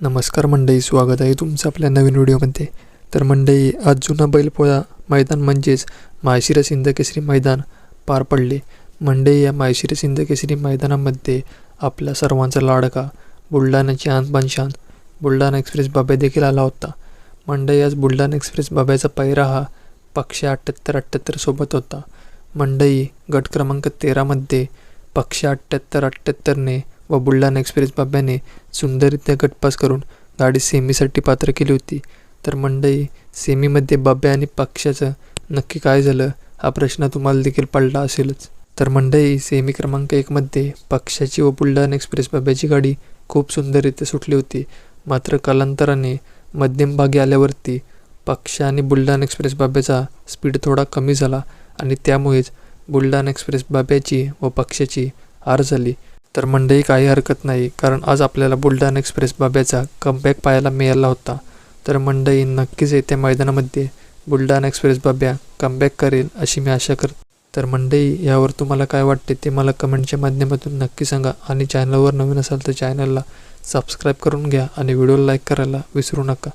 नमस्कार मंडई स्वागत आहे तुमचं आपल्या नवीन व्हिडिओमध्ये. तर मंडई आज जुना बैलपोळा मैदान म्हणजेच मायशिरा सिंधकेसरी मैदान पार पडले. मंडई या माळशिरस सिंधकेसरी मैदानामध्ये आपल्या सर्वांचा लाडका बुलढाण्याची आनपानशान बुलढाणा एक्सप्रेस बाब्या देखील आला होता. मंडई आज बुलढाणा एक्सप्रेस बाब्याचा पैरा हा पक्ष अठ्ठ्याहत्तर अठ्ठ्याहत्तर सोबत होता. मंडई गट क्रमांक तेरामध्ये पक्ष अठ्ठ्याहत्तर अठ्ठ्याहत्तरने व बुलढाणा एक्सप्रेस बाब्याने सुंदररित्या गटपास करून गाडी सेमीसाठी पात्र केली होती. तर मंडई सेमीमध्ये बाब्या आणि पक्षाचं नक्की काय झालं हा प्रश्न तुम्हाला देखील पडला असेलच. तर मंडई सेमी क्रमांक एकमध्ये पक्षाची व बुलढाणा एक्सप्रेस बाब्याची गाडी खूप सुंदररित्या सुटली होती. मात्र कालांतराने मध्यम भागी आल्यावरती पक्ष आणि बुलढाणा एक्सप्रेस बाब्याचा स्पीड थोडा कमी झाला आणि त्यामुळेच बुलढाणा एक्सप्रेस बाब्याची व पक्षाची हार झाली. तर मंडई काही हरकत नाही कारण आज आपल्याला बुलढाणा एक्सप्रेस बाब्याचा कमबॅक पाहायला मिळाला होता. तर मंडई नक्कीच येत्या मैदानामध्ये बुलढाणा एक्सप्रेस बाब्या कमबॅक करेल अशी मी आशा करतो. तर मंडई यावर तुम्हाला काय वाटते ते मला कमेंटच्या माध्यमातून नक्की सांगा आणि चॅनलवर नवीन असाल तर चॅनलला सबस्क्राईब करून घ्या आणि व्हिडिओला लाईक करायला विसरू नका.